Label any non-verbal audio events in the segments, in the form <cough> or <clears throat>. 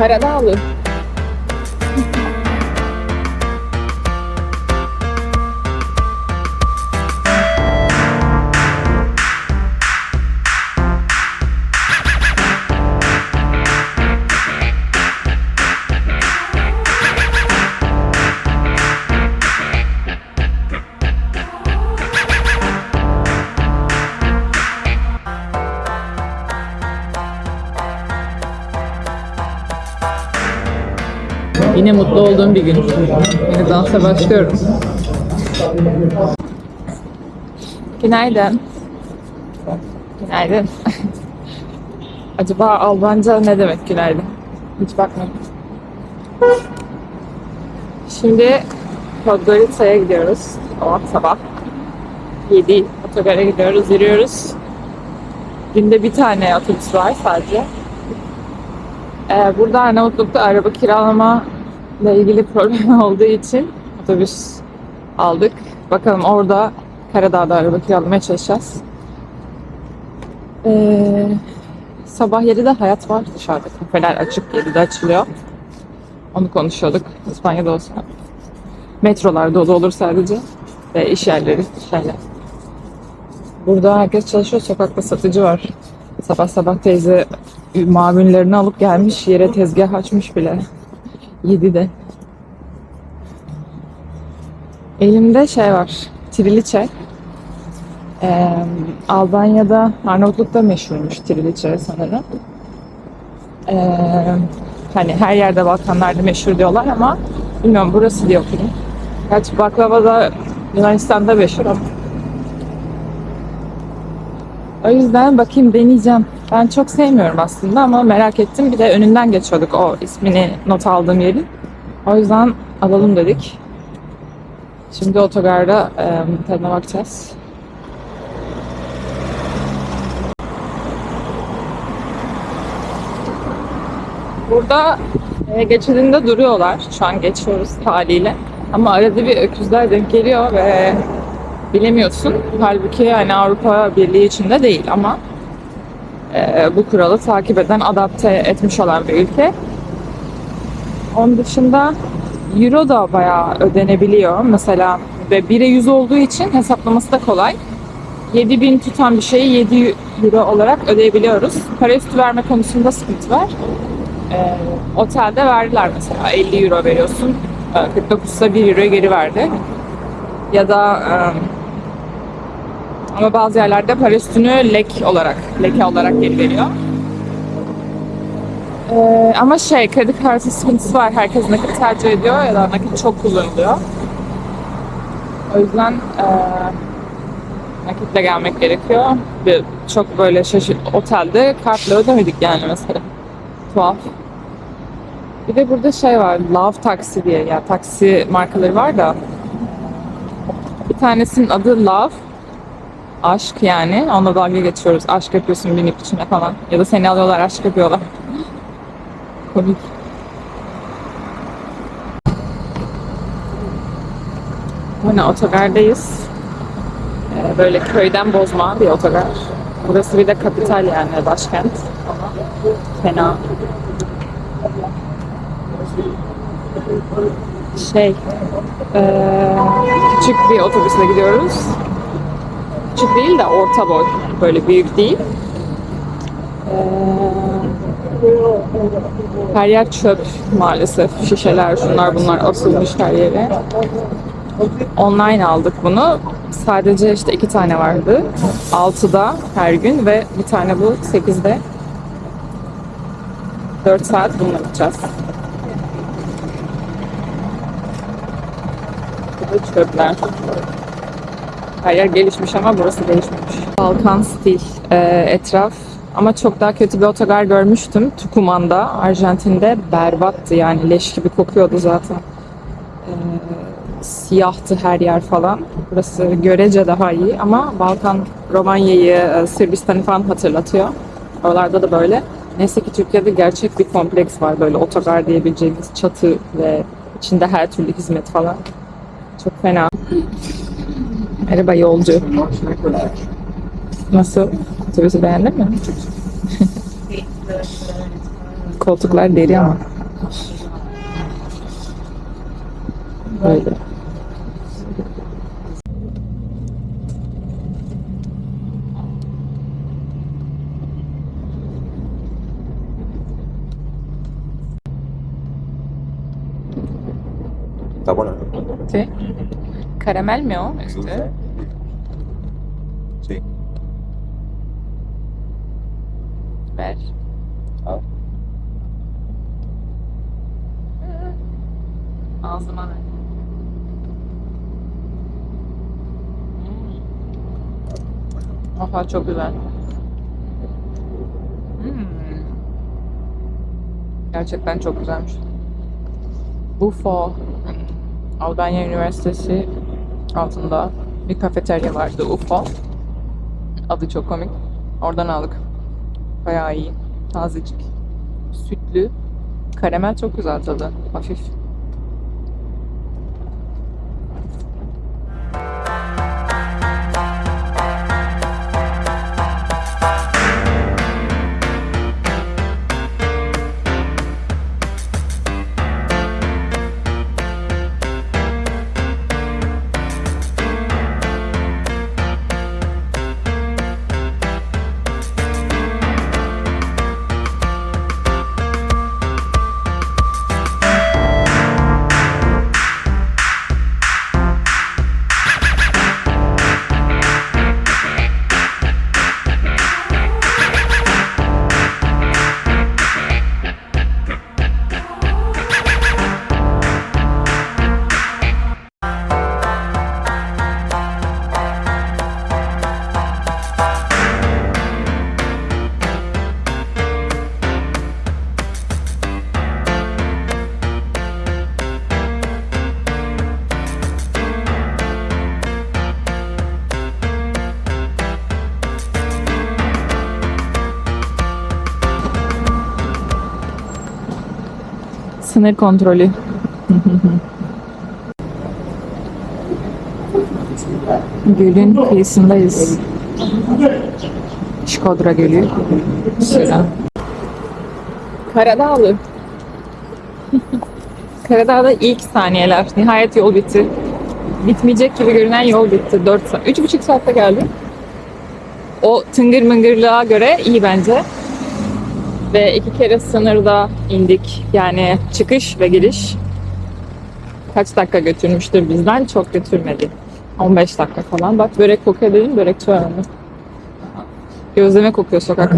Karadağlı. Yine mutlu olduğum bir gün. Yine dansa başlıyorum. Günaydın. Günaydın. <laughs> Acaba Albanca ne demek günaydın? Hiç bakmadım. Şimdi Podgorica'ya gidiyoruz. O sabah. 7 otogara gidiyoruz, yürüyoruz. Günde bir tane otobüs var sadece. Ee, burada Arnavutluk'ta araba kiralama ile ilgili <laughs> problem olduğu için otobüs aldık. Bakalım orada Karadağ'da araba kiralamaya çalışacağız. Ee, sabah 7'de hayat var dışarıda. Kafeler açık 7'de açılıyor. Onu konuşuyorduk. İspanya'da olsa. Metrolar dolu olur sadece. Ve iş yerleri, şeyler. Burada herkes çalışıyor. Sokakta satıcı var. Sabah sabah teyze mamullerini alıp gelmiş. Yere tezgah açmış bile. 7'de. Elimde şey var. Triliçe. Ee, Albanya'da, Arnavutluk'ta meşhurmuş triliçe sanırım. Ee, hani her yerde Balkanlarda meşhur diyorlar ama bilmiyorum burası diye okudum. Gerçi baklava da Yunanistan'da meşhur ama. O yüzden bakayım deneyeceğim. Ben çok sevmiyorum aslında ama merak ettim. Bir de önünden geçiyorduk o ismini not aldığım yerin. O yüzden alalım dedik. Şimdi otogarda e, tadına bakacağız. Burada e, geçidinde duruyorlar. Şu an geçiyoruz haliyle. Ama arada bir öküzler denk geliyor ve bilemiyorsun. Halbuki yani Avrupa Birliği içinde değil ama e, bu kuralı takip eden, adapte etmiş olan bir ülke. Onun dışında Euro da bayağı ödenebiliyor. Mesela ve 1'e 100 olduğu için hesaplaması da kolay. 7000 tutan bir şeyi 7 euro olarak ödeyebiliyoruz. Para üstü verme konusunda sıkıntı var. Ee, otelde verdiler mesela 50 euro veriyorsun. Ee, 49 ise 1 euro geri verdi. Ya da e, ama bazı yerlerde para üstünü lek olarak, leke olarak geri veriyor. Ee, ama şey kredi kartı sıkıntısı var. Herkes nakit tercih ediyor ya da nakit çok kullanılıyor. O yüzden e, nakitle gelmek gerekiyor. Bir, çok böyle şaşırt otelde kartla ödemedik yani mesela. Tuhaf. Bir de burada şey var, Love Taxi diye ya taksi markaları var da bir tanesinin adı Love. Aşk yani. Onunla dalga geçiyoruz. Aşk yapıyorsun binip içine falan. Ya da seni alıyorlar aşk yapıyorlar. Komik. Hani otogardayız. Ee, böyle köyden bozma bir otogar. Burası bir de kapital yani başkent. Fena. Şey, ee, küçük bir otobüsle gidiyoruz. Küçük değil de orta boy. Böyle büyük değil. Her yer çöp maalesef. Şişeler, şunlar bunlar asılmış her yere. Online aldık bunu. Sadece işte iki tane vardı. 6'da her gün ve bir tane bu 8'de. 4 saat bununla gideceğiz. Bu da çöpler. Her yer gelişmiş ama burası gelişmemiş. Balkan stil e, etraf. Ama çok daha kötü bir otogar görmüştüm. Tucumán'da, Arjantin'de berbattı yani leş gibi kokuyordu zaten. E, siyahtı her yer falan. Burası görece daha iyi ama Balkan Romanya'yı, e, Sırbistan'ı falan hatırlatıyor. Oralarda da böyle. Neyse ki Türkiye'de gerçek bir kompleks var böyle otogar diyebileceğimiz çatı ve içinde her türlü hizmet falan. Çok fena. Merhaba yolcu. Nasıl? Otobüsü beğendin mi? <laughs> Koltuklar deri ama. Böyle. Está bueno. Sí. Karamel mi o? Es üstü? dulce. Sí. Ver. Al. Ağzıma ver. Hmm. Oha çok güzel. Hmm. Gerçekten çok güzelmiş. UFO Alanya Üniversitesi altında bir kafeterya vardı UFO. Adı çok komik. Oradan aldık. Bayağı iyi. Tazecik. Sütlü. Karamel çok güzel tadı. Hafif. Sınır kontrolü. Gölün kıyısındayız. Şkodra Gölü. Sıra. Karadağlı. <laughs> Karadağ'da ilk saniyeler. Nihayet yol bitti. Bitmeyecek gibi görünen yol bitti. 4 saat. 3,5 saatte geldim. O tıngır mıngırlığa göre iyi bence. Ve iki kere sınırda indik. Yani çıkış ve giriş. Kaç dakika götürmüştür bizden? Çok götürmedi. 15 dakika falan. Bak börek kokuyor dedim. Börekçi ama. Gözleme kokuyor sokak.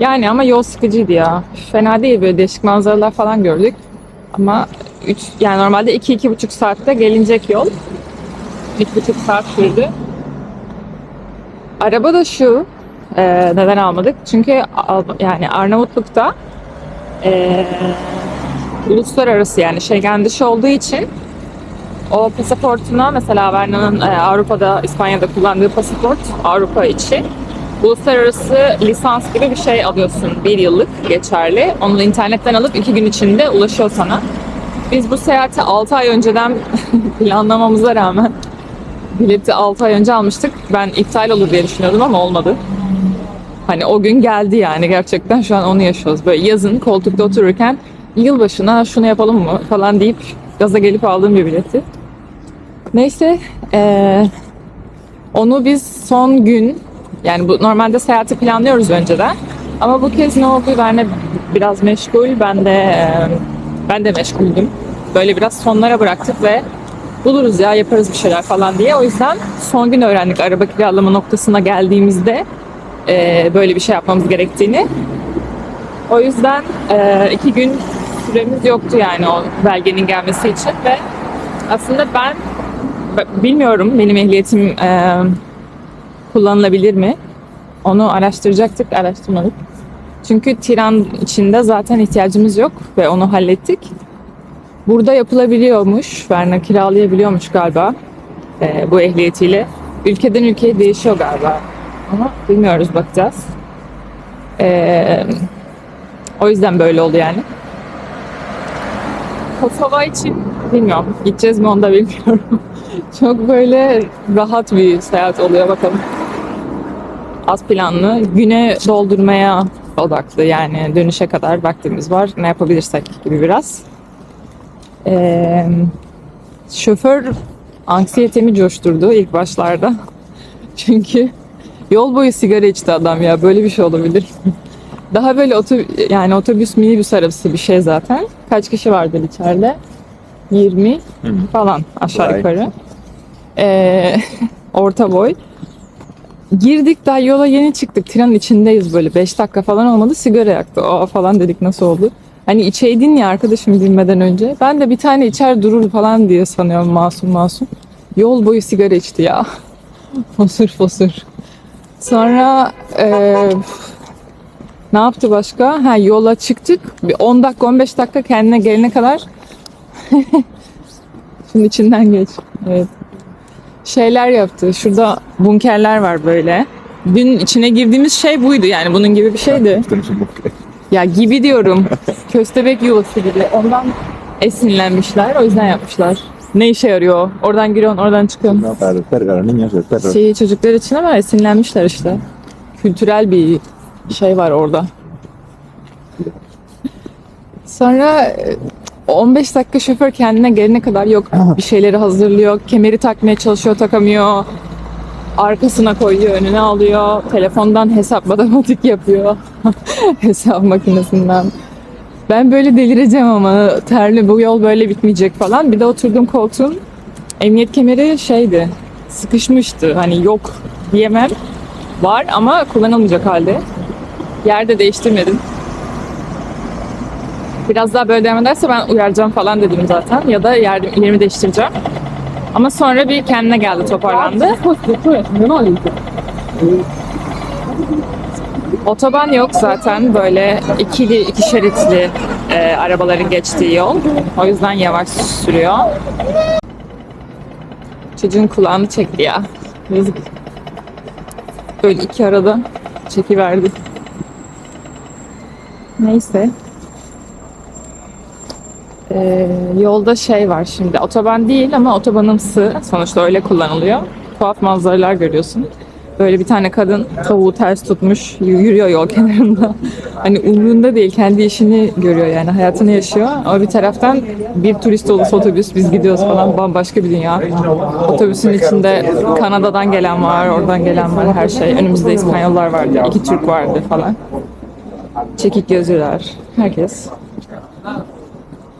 Yani ama yol sıkıcıydı ya. Fena değil böyle değişik manzaralar falan gördük. Ama 3 yani normalde 2 iki, buçuk saatte gelinecek yol. 3,5 saat sürdü. Araba da şu. E, neden almadık? Çünkü yani Arnavutluk'ta e, uluslararası yani Schengen dışı olduğu için o pasaportuna mesela Verna'nın e, Avrupa'da, İspanya'da kullandığı pasaport Avrupa içi uluslararası lisans gibi bir şey alıyorsun. Bir yıllık geçerli. Onu internetten alıp iki gün içinde ulaşıyor sana. Biz bu seyahati 6 ay önceden <laughs> planlamamıza rağmen bileti 6 ay önce almıştık. Ben iptal olur diye düşünüyordum ama olmadı. Hani o gün geldi yani gerçekten şu an onu yaşıyoruz. Böyle yazın koltukta otururken yılbaşına şunu yapalım mı falan deyip gaza gelip aldığım bir bileti. Neyse eee, onu biz son gün yani bu normalde seyahati planlıyoruz önceden. Ama bu kez ne oldu? Ben biraz meşgul, ben de eee, ben de meşguldüm. Böyle biraz sonlara bıraktık ve buluruz ya yaparız bir şeyler falan diye. O yüzden son gün öğrendik araba kiralama noktasına geldiğimizde eee, böyle bir şey yapmamız gerektiğini. O yüzden eee, iki gün süremiz yoktu yani o belgenin gelmesi için ve aslında ben bilmiyorum benim ehliyetim eee, kullanılabilir mi? Onu araştıracaktık, araştırmadık. Çünkü Tiran içinde zaten ihtiyacımız yok ve onu hallettik. Burada yapılabiliyormuş, Verna kiralayabiliyormuş galiba eee, bu ehliyetiyle. Ülkeden ülkeye değişiyor galiba. Ama bilmiyoruz, bakacağız. Eee, o yüzden böyle oldu yani. Kosova için bilmiyorum. Gideceğiz mi onu da bilmiyorum. <laughs> Çok böyle rahat bir seyahat oluyor bakalım. Az planlı. Güne doldurmaya odaklı yani dönüşe kadar vaktimiz var. Ne yapabilirsek gibi biraz. Ee, şoför anksiyetemi coşturdu ilk başlarda. <laughs> Çünkü yol boyu sigara içti adam ya. Böyle bir şey olabilir. Daha böyle otobüs, yani otobüs minibüs arabası bir şey zaten. Kaç kişi vardır içeride? 20 falan aşağı Vay. yukarı. Ee, <laughs> orta boy. Girdik daha yola yeni çıktık. Tren içindeyiz böyle. 5 dakika falan olmadı. Sigara yaktı. Aa falan dedik nasıl oldu? Hani içeydin ya arkadaşım binmeden önce. Ben de bir tane içer durur falan diye sanıyorum masum masum. Yol boyu sigara içti ya. <laughs> fosur fosur. Sonra eee, ne yaptı başka? Ha yola çıktık. Bir 10 dakika 15 dakika kendine gelene kadar <laughs> Şunun içinden geç. Evet. Şeyler yaptı. Şurada bunkerler var böyle. Dün içine girdiğimiz şey buydu yani bunun gibi bir şeydi. Ya gibi diyorum. <laughs> Köstebek yuvası gibi. Ondan esinlenmişler. O yüzden yapmışlar. Ne işe yarıyor? Oradan giriyorsun, oradan çıkıyorsun. No, para los niños. Şey çocuklar için ama esinlenmişler işte. Kültürel bir şey var orada. Sonra e, 15 dakika şoför kendine gelene kadar yok <clears throat> bir şeyleri hazırlıyor. Kemeri takmaya çalışıyor takamıyor. Arkasına koyuyor, önüne alıyor. Telefondan hesap matematik yapıyor. <laughs> hesap makinesinden. Ben böyle delireceğim ama terli bu yol böyle bitmeyecek falan. Bir de oturduğum koltuğun emniyet kemeri şeydi sıkışmıştı. Hani yok diyemem. Var ama kullanılmayacak halde. Yerde değiştirmedim. Biraz daha böyle devam ederse ben uyaracağım falan dedim zaten. Ya da yer, yerimi değiştireceğim. Ama sonra bir kendine geldi toparlandı. Otoban yok zaten böyle ikili iki şeritli e, arabaların geçtiği yol. O yüzden yavaş sürüyor. Çocuğun kulağını çekti ya. Yazık. Böyle iki arada çekiverdi. Neyse. Ee, yolda şey var şimdi. Otoban değil ama otobanımsı. Sonuçta öyle kullanılıyor. Tuhaf manzaralar görüyorsun. Böyle bir tane kadın tavuğu ters tutmuş yürüyor yol <laughs> kenarında. Hani umrunda değil kendi işini görüyor yani hayatını yaşıyor. Ama bir taraftan bir turist dolusu otobüs biz gidiyoruz falan bambaşka bir dünya. Otobüsün içinde Kanada'dan gelen var, oradan gelen var her şey. Önümüzde İspanyollar vardı, iki Türk vardı falan. Çekik gözlüler, herkes.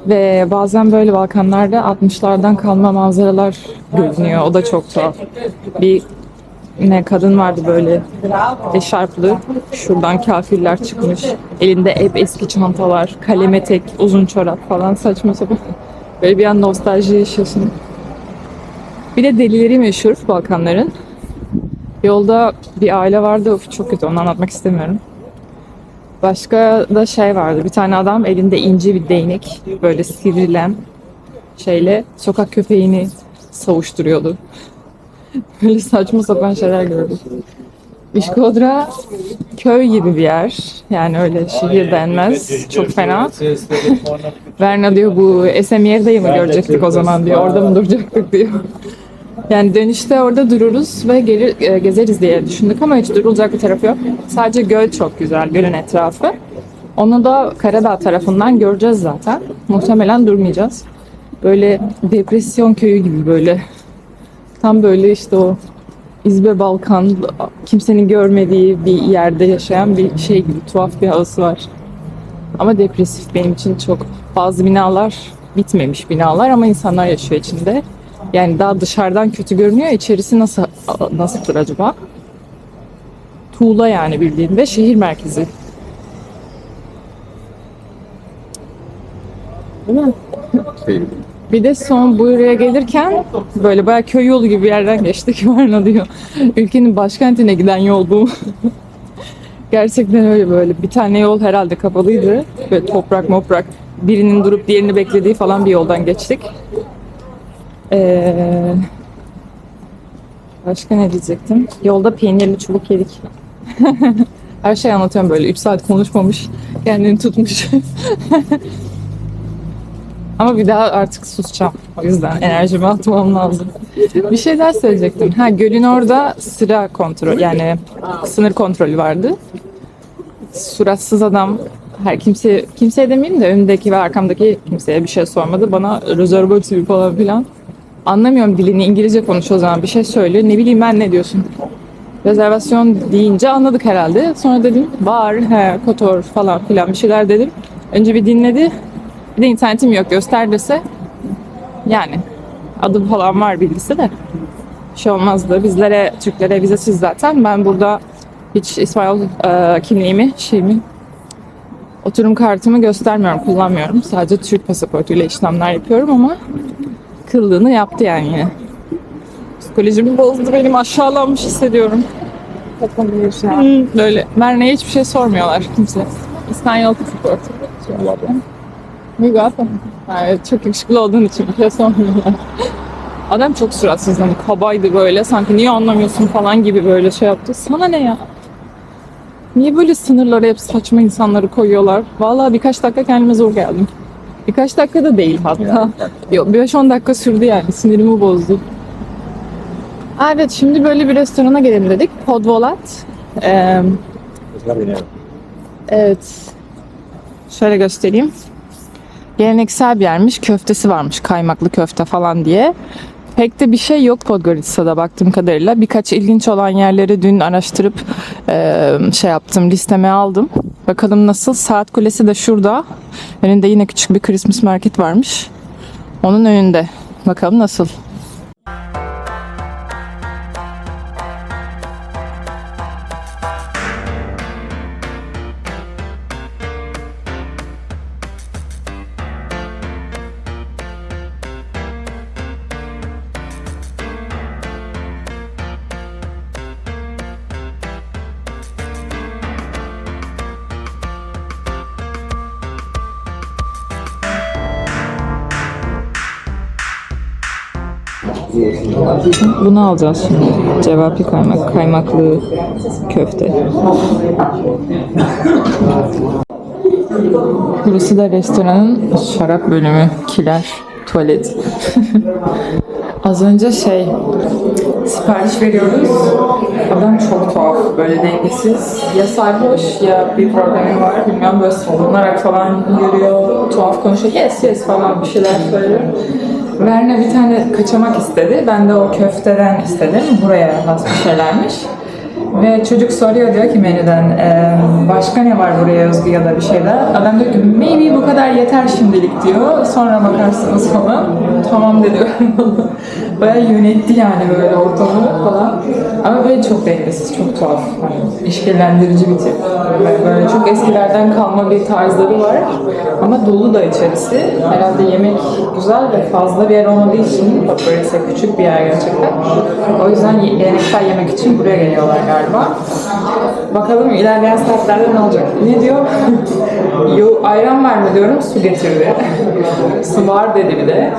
Ve bazen böyle Balkanlarda 60'lardan kalma manzaralar görünüyor. O da çok tuhaf. Bir ne kadın vardı böyle eşarplı. Şuradan kafirler çıkmış. Elinde hep eski çantalar, kaleme tek, uzun çorap falan saçma sapan. <laughs> Böyle bir an nostalji yaşıyorsun. Bir de delileri meşhur Balkanların. Yolda bir aile vardı. Of, çok kötü onu anlatmak istemiyorum. Başka da şey vardı. Bir tane adam elinde ince bir değnek böyle sivrilen şeyle sokak köpeğini savuşturuyordu. Böyle saçma sapan şeyler gördüm. İşkodra köy gibi bir yer. Yani öyle şehir denmez. Çok fena. Verna diyor bu Esenyer'deyi mi görecektik o zaman diyor. Orada mı duracaktık diyor. Yani dönüşte orada dururuz ve gelir, e, gezeriz diye düşündük ama hiç durulacak bir tarafı yok. Sadece göl çok güzel, gölün etrafı. Onu da Karadağ tarafından göreceğiz zaten. Muhtemelen durmayacağız. Böyle depresyon köyü gibi böyle. Tam böyle işte o İzbe Balkan, kimsenin görmediği bir yerde yaşayan bir şey gibi tuhaf bir havası var. Ama depresif benim için çok. Bazı binalar bitmemiş binalar ama insanlar yaşıyor içinde. Yani daha dışarıdan kötü görünüyor. İçerisi nasıl nasıldır acaba? Tuğla yani bildiğin ve şehir merkezi. Değil mi? Bir de son buraya gelirken böyle bayağı köy yolu gibi bir yerden geçtik <laughs> Varna diyor. Ülkenin başkentine giden yol bu. <laughs> Gerçekten öyle böyle. Bir tane yol herhalde kapalıydı. Böyle toprak moprak. Birinin durup diğerini beklediği falan bir yoldan geçtik. Ee, başka ne diyecektim? Yolda peynirli çubuk yedik. <laughs> Her şey anlatıyorum böyle. 3 saat konuşmamış. Kendini tutmuş. Ama bir daha artık susacağım. O yüzden enerjimi atmam lazım. Bir şey daha söyleyecektim. Ha gölün orada sıra kontrol yani sınır kontrolü vardı. suratsız adam her kimse kimseye demeyeyim de önümdeki ve arkamdaki kimseye bir şey sormadı. Bana rezervatif falan filan. Anlamıyorum dilini İngilizce konuşuyor o zaman bir şey söylüyor. Ne bileyim ben ne diyorsun. Rezervasyon deyince anladık herhalde. Sonra dedim var, he, kotor falan filan bir şeyler dedim. Önce bir dinledi. Bir de internetim yok göster dese. Yani adı falan var bilgisi de. Bir şey olmazdı. Bizlere, Türklere vizesiz zaten. Ben burada hiç İspanyol e, kimliğimi, şeyimi, oturum kartımı göstermiyorum, kullanmıyorum. Sadece Türk pasaportuyla işlemler yapıyorum ama kıllığını yaptı yani yine. Psikolojimi bozdu benim aşağılanmış hissediyorum. Böyle Merne'ye hiçbir şey sormuyorlar kimse. İspanyol pasaportu. Guapo. Yani çok yakışıklı olduğun için bir şey sormuyorlar. Adam çok suratsız hani kabaydı böyle sanki niye anlamıyorsun falan gibi böyle şey yaptı. Sana ne ya? Niye böyle sınırlara hep saçma insanları koyuyorlar? Vallahi birkaç dakika kendime zor geldim. Birkaç dakika da değil hatta. Yok 5-10 dakika sürdü yani sinirimi bozdu. Aa, Evet şimdi böyle bir restorana gelelim dedik. Podvolat. Ee, evet. Şöyle göstereyim. Geleneksel bir yermiş. Köftesi varmış. Kaymaklı köfte falan diye. Pek de bir şey yok Podgorica'da baktığım kadarıyla. Birkaç ilginç olan yerleri dün araştırıp e, şey yaptım, listeme aldım. Bakalım nasıl. Saat Kulesi de şurada. Önünde yine küçük bir Christmas market varmış. Onun önünde. Bakalım nasıl. Bunu alacağız şimdi. Cevapi kaymak, kaymaklı köfte. Burası da restoranın şarap bölümü. Kiler, tuvalet. <laughs> Az önce şey sipariş veriyoruz. Adam çok tuhaf, böyle dengesiz. Ya sarhoş ya bir problemi var. Bilmiyorum böyle savunarak falan yürüyor. Tuhaf konuşuyor. Yes yes falan bir şeyler söylüyor. Verne bir tane kaçamak istedi. Ben de o köfteden istedim. Buraya bir şeylermiş. Ve çocuk soruyor diyor ki menüden "Eee, başka ne var buraya özgü ya da bir şeyler. Adam diyor ki maybe bu kadar yeter şimdilik diyor. Sonra bakarsınız falan. Tamam dedi. <laughs> Bayağı yönetti yani böyle ortamı falan. Ama böyle çok dengesiz, çok tuhaf. Hani işkillendirici bir tip. Böyle, böyle çok eskilerden kalma bir tarzları var. Ama dolu da içerisi. Herhalde yemek güzel ve fazla bir yer olmadığı için böylese küçük bir yer gerçekten. O yüzden geleneksel yemek için buraya geliyorlar galiba. Bakalım ilerleyen saatlerde ne olacak? Ne diyor? <laughs> Yo, ayran var mı diyorum, su getirdi. <laughs> su var dedi bir de.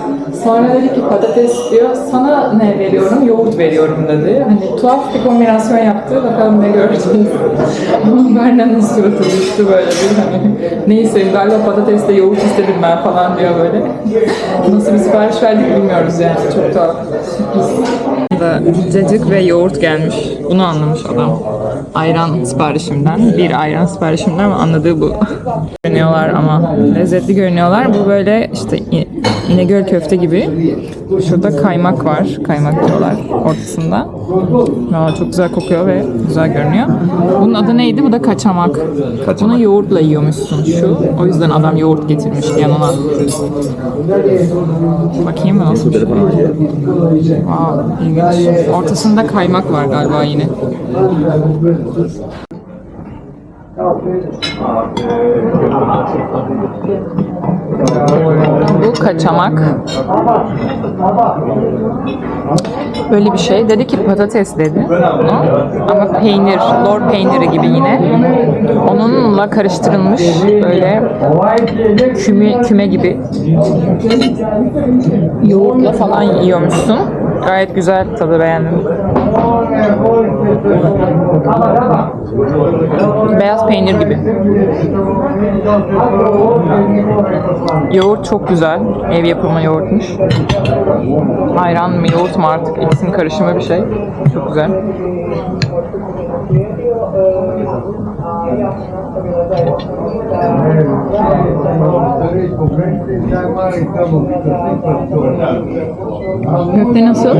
Sonra dedi ki patates diyor, sana ne veriyorum? Yoğurt veriyorum dedi. Hani tuhaf bir kombinasyon yaptı. Bakalım ne göreceğiz. <laughs> Berna'nın suratı düştü böyle bir hani. Neyse galiba patatesle yoğurt istedim ben falan diyor böyle. Nasıl bir sipariş verdik bilmiyoruz yani. Çok tuhaf. Cacık ve yoğurt gelmiş. Bunu anlamış adam. Ayran siparişimden. Bir ayran siparişimden ama anladığı bu. <laughs> görünüyorlar ama lezzetli görünüyorlar. Bu böyle işte İ- İnegöl köfte gibi. Şurada kaymak var. Kaymak diyorlar ortasında. Aa, çok güzel kokuyor ve güzel görünüyor. Bunun adı neydi? Bu da kaçamak. Bunu yoğurtla yiyormuşsun şu. O yüzden adam yoğurt getirmiş yanına. Bakayım mı nasıl. Aa, ilginç. Ortasında kaymak var galiba yine. Bu kaçamak. Böyle bir şey. Dedi ki patates dedi. Ama peynir, lor peyniri gibi yine. Onunla karıştırılmış böyle küme, küme gibi yoğurtla falan yiyormuşsun. Gayet güzel tadı beğendim. Beyaz peynir gibi. Yoğurt çok güzel. Ev yapımı yoğurtmuş. Ayran mı yoğurt mu artık ikisinin karışımı bir şey. Çok güzel. Köfte nasıl?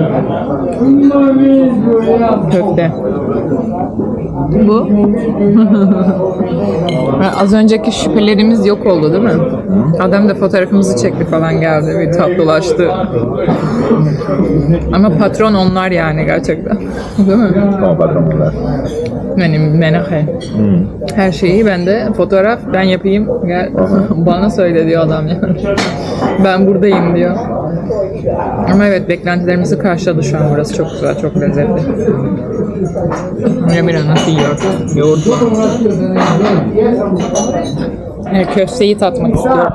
Köfte. Bu. <laughs> Az önceki şüphelerimiz yok oldu değil mi? Adam da fotoğrafımızı çekti falan geldi. Bir tatlılaştı. Ama patron onlar yani gerçekten. <laughs> Değil mi? Como patronlar. Yani menahe. Her şeyi ben de fotoğraf ben yapayım. Gel <laughs> bana söyle diyor adam yani. Ben buradayım diyor. Ama evet beklentilerimizi karşıladı şu an burası. Çok güzel, çok lezzetli. Mira mira nasıl yiyor? Yoğurt. Yani köfteyi tatmak istiyorum.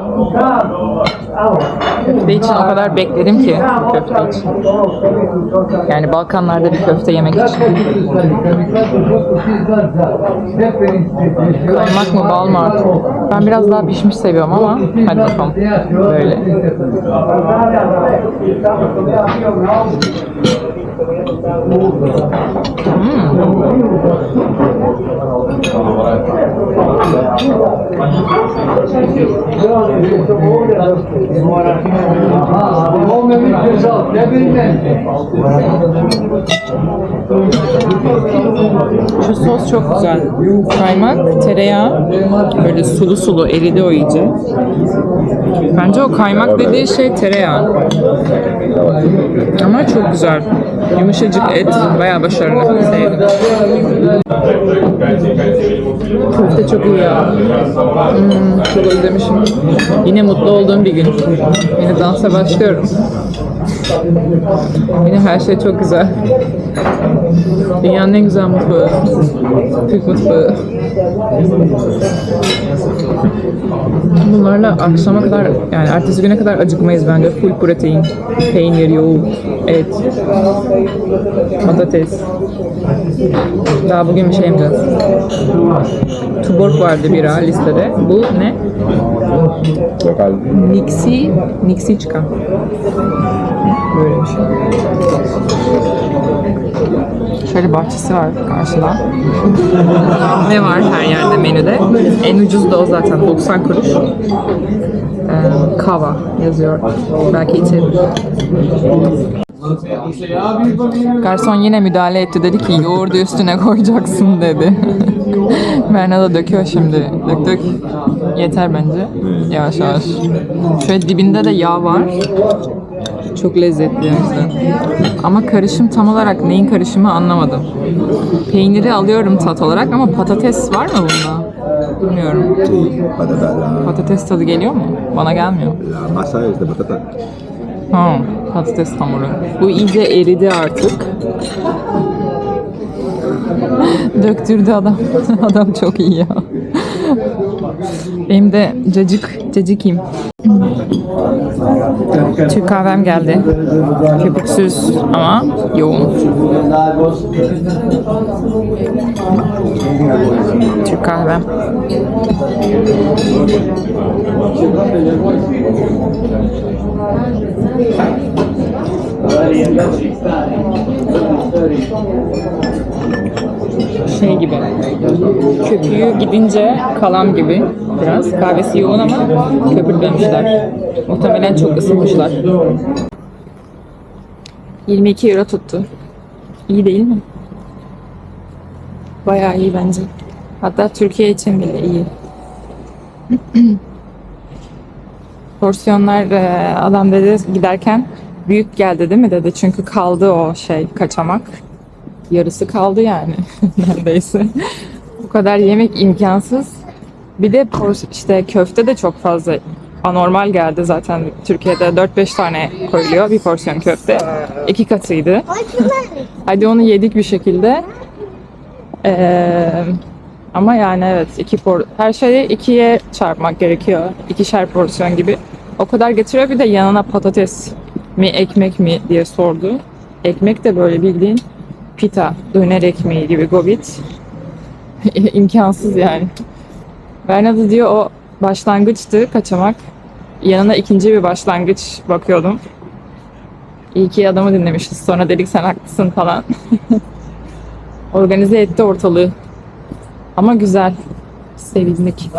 Köfte için o kadar bekledim ki köfte için. Yani Balkanlarda bir köfte yemek için. Kaymak mı bal mı artık? Ben biraz daha pişmiş seviyorum ama hadi bakalım. Böyle. Şu sos çok güzel. Kaymak, tereyağı böyle sulu sulu eridi o iyice. Bence o kaymak dediği şey tereyağı. Ama çok güzel. Yumuşacık et. Bayağı başarılı. Sevdim. Köfte çok iyi ya. Hmm, çok özlemişim. Yine mutlu olduğum bir gün. Yine dansa başlıyorum. Yine her şey çok güzel. Dünyanın en güzel mutfağı. Türk mutfağı. Bunlarla akşama kadar yani ertesi güne kadar acıkmayız bence. Full protein, peynir, yoğurt, et, patates. Daha bugün bir şey yemeyeceğiz. Tuborg vardı bira listede. Bu ne? Local. Nixi, Nixi çıkan. Böyle bir şey. Şöyle bahçesi var karşıda. ne var her yerde menüde? En ucuz da o zaten 90 kuruş. Ee, kava yazıyor. Belki içerim. Garson yine müdahale etti. Dedi ki yoğurdu üstüne koyacaksın dedi. <laughs> Berna da döküyor şimdi. Dök dök. Yeter bence. Yavaş yavaş. Şöyle dibinde de yağ var. Çok lezzetli yani. Ama karışım tam olarak neyin karışımı anlamadım. Peyniri alıyorum tat olarak ama patates var mı bunda? Bilmiyorum. Patates tadı geliyor mu? Bana gelmiyor. la masa es de patata. Ha, patates hamuru. Bu iyice eridi artık. <laughs> Döktürdü adam. <laughs> adam çok iyi ya. Benim de cacık, cacıkayım. Türk kahvem geldi. Köpüksüz ama yoğun. Türk kahvem. Şey gibi. Köpüğü gidince kalan gibi biraz. Kahvesi yoğun ama köpürtmemişler. Muhtemelen çok ısınmışlar. 22 euro tuttu. İyi değil mi? Bayağı iyi bence. Hatta Türkiye için bile iyi. <clears throat> Porsiyonlar e, adam dedi giderken büyük geldi değil mi dedi. Çünkü kaldı o şey kaçamak. Yarısı kaldı yani <laughs> neredeyse. Bu kadar yemek imkansız. Bir de işte köfte de çok fazla anormal geldi zaten. Türkiye'de 4-5 tane koyuluyor bir porsiyon köfte. İki katıydı. Hadi onu yedik bir şekilde. Ee, ama yani evet iki por her şeyi ikiye çarpmak gerekiyor. İkişer porsiyon gibi. O kadar getiriyor bir de yanına patates mi ekmek mi diye sordu. Ekmek de böyle bildiğin pita, döner ekmeği gibi gobit. <laughs> İmkansız yani. Berna da diyor o başlangıçtı kaçamak. Yanına ikinci bir başlangıç bakıyordum. İyi ki adamı dinlemişiz. Sonra dedik sen haklısın falan. <laughs> Organize etti ortalığı. Ama güzel. Sevindik.